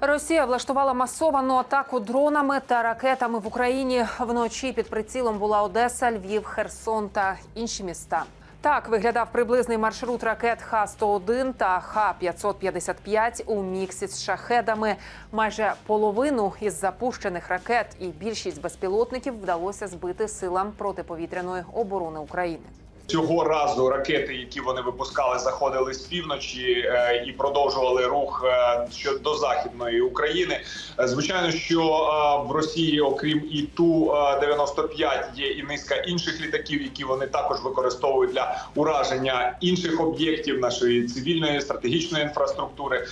Росія влаштувала масовану атаку дронами та ракетами в Україні. Вночі під прицілом була Одеса, Львів, Херсон та інші міста. Так виглядав приблизний маршрут ракет Х-101 та Х-555 у міксі з шахедами. Майже половину із запущених ракет і більшість безпілотників вдалося збити силам протиповітряної оборони України. Цього разу ракети, які вони випускали, заходили з півночі е, і продовжували рух е, щодо західної України. Е, Звичайно, що в Росії, окрім і ту 95 є і низка інших літаків, які вони також використовують для ураження інших об'єктів нашої цивільної стратегічної інфраструктури.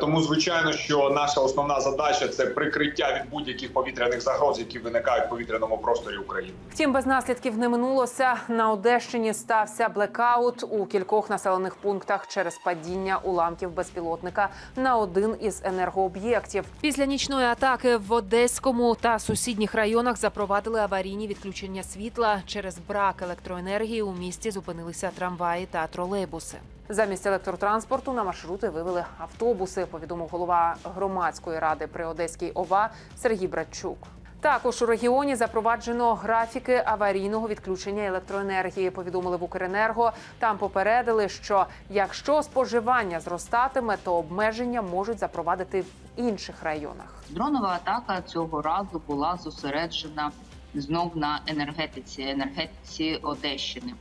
Тому, звичайно, що наша основна задача це прикриття від будь-яких повітряних загроз, які виникають в повітряному просторі України. Втім, без наслідків не минулося. На Одещині стався блекаут у кількох населених пунктах через падіння уламків безпілотника на один із енергооб'єктів. Після нічної атаки в Одеському та сусідніх районах запровадили аварійні відключення світла. Через брак електроенергії у місті зупинилися трамваї та тролейбуси. Замість електротранспорту на маршрути вивели автобуси. Повідомив голова громадської ради при Одеській ОВА Сергій Братчук. Також у регіоні запроваджено графіки аварійного відключення електроенергії. Повідомили в Укренерго. Там попередили, що якщо споживання зростатиме, то обмеження можуть запровадити в інших районах. Дронова атака цього разу була зосереджена знов на енергетиці, енергетиці Одещини.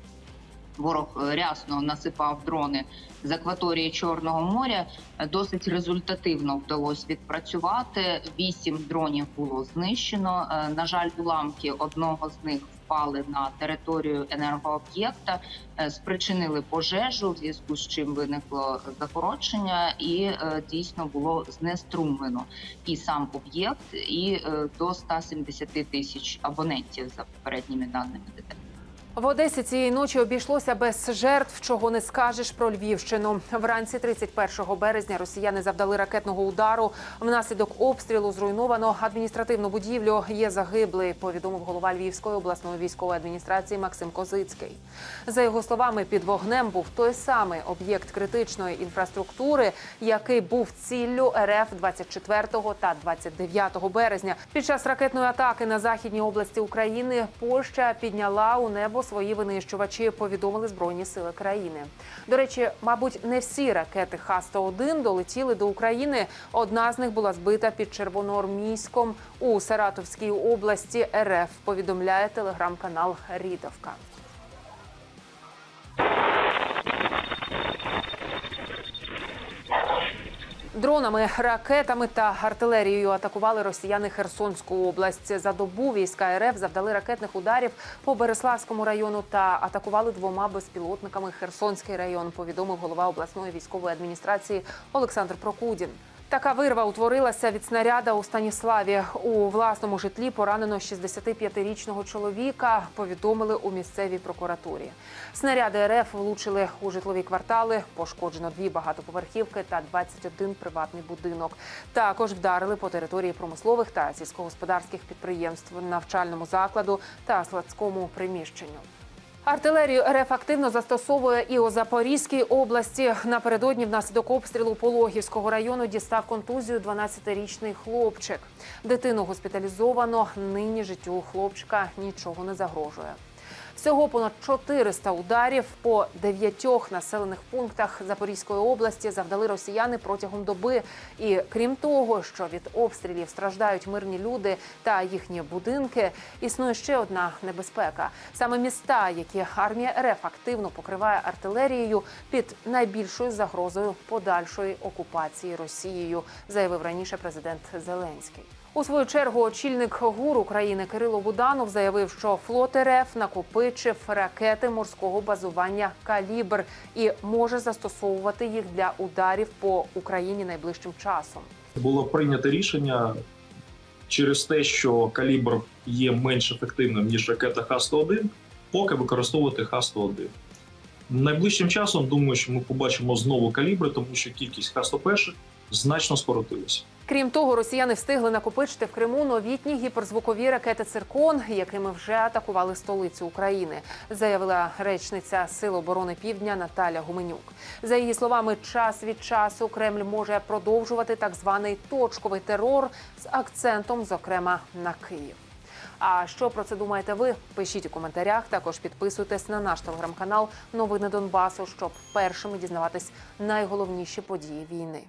Ворог е, рясно насипав дрони з акваторії Чорного моря. Досить результативно вдалося відпрацювати. Вісім дронів було знищено. Е, На жаль, уламки одного з них впали на територію енергооб'єкта, е, спричинили пожежу, в зв'язку з чим виникло запорочення, і дійсно було знеструмлено і сам об'єкт, і до 170 тисяч абонентів за попередніми даними ДТЕК. В Одесі цієї ночі обійшлося без жертв, чого не скажеш про Львівщину. Вранці 31 березня росіяни завдали ракетного удару. Внаслідок обстрілу зруйновано адміністративну будівлю. Є загиблий, повідомив голова Львівської обласної військової адміністрації Максим Козицький. За його словами, під вогнем був той самий об'єкт критичної інфраструктури, який був ціллю РФ 24 та 29 березня. Під час ракетної атаки на західній області України Польща підняла у небо свої винищувачі. Повідомили збройні сили країни. До речі, мабуть, не всі ракети Х-101 долетіли до України. Одна з них була збита під Червоноармійськом у Саратовській області. РФ повідомляє телеграм-канал Рідовка. Дронами, ракетами та артилерією атакували росіяни Херсонську область. За добу війська РФ завдали ракетних ударів по Береславському району та атакували двома безпілотниками Херсонський район. Повідомив голова обласної військової адміністрації Олександр Прокудін. Така вирва утворилася від снаряда у Станіславі. У власному житлі поранено 65-річного чоловіка. Повідомили у місцевій прокуратурі. Снаряди РФ влучили у житлові квартали. Пошкоджено дві багатоповерхівки та 21 приватний будинок. Також вдарили по території промислових та сільськогосподарських підприємств, навчальному закладу та складському приміщенню. Артилерію РФ активно застосовує і у Запорізькій області. Напередодні внаслідок обстрілу Пологівського району дістав контузію 12-річний хлопчик. Дитину госпіталізовано. Нині життю хлопчика нічого не загрожує. Всього понад 400 ударів по дев'ятьох населених пунктах Запорізької області завдали росіяни протягом доби. І крім того, що від обстрілів страждають мирні люди та їхні будинки, існує ще одна небезпека: саме міста, які армія РФ активно покриває артилерією під найбільшою загрозою подальшої окупації Росією, заявив раніше президент Зеленський. У свою чергу очільник ГУР України Кирило Буданов заявив, що флот РФ накопичив ракети морського базування Калібр і може застосовувати їх для ударів по Україні найближчим часом. було прийнято рішення через те, що калібр є менш ефективним ніж ракета Х-101, поки використовувати Х-101. Найближчим часом думаю, що ми побачимо знову калібри, тому що кількість Х-101 значно скоротилася. Крім того, росіяни встигли накопичити в Криму новітні гіперзвукові ракети «Циркон», якими вже атакували столицю України, заявила речниця Сил оборони Півдня Наталя Гуменюк. За її словами, час від часу Кремль може продовжувати так званий точковий терор з акцентом, зокрема на Київ. А що про це думаєте ви? Пишіть у коментарях. Також підписуйтесь на наш телеграм-канал Новини Донбасу, щоб першими дізнаватись найголовніші події війни.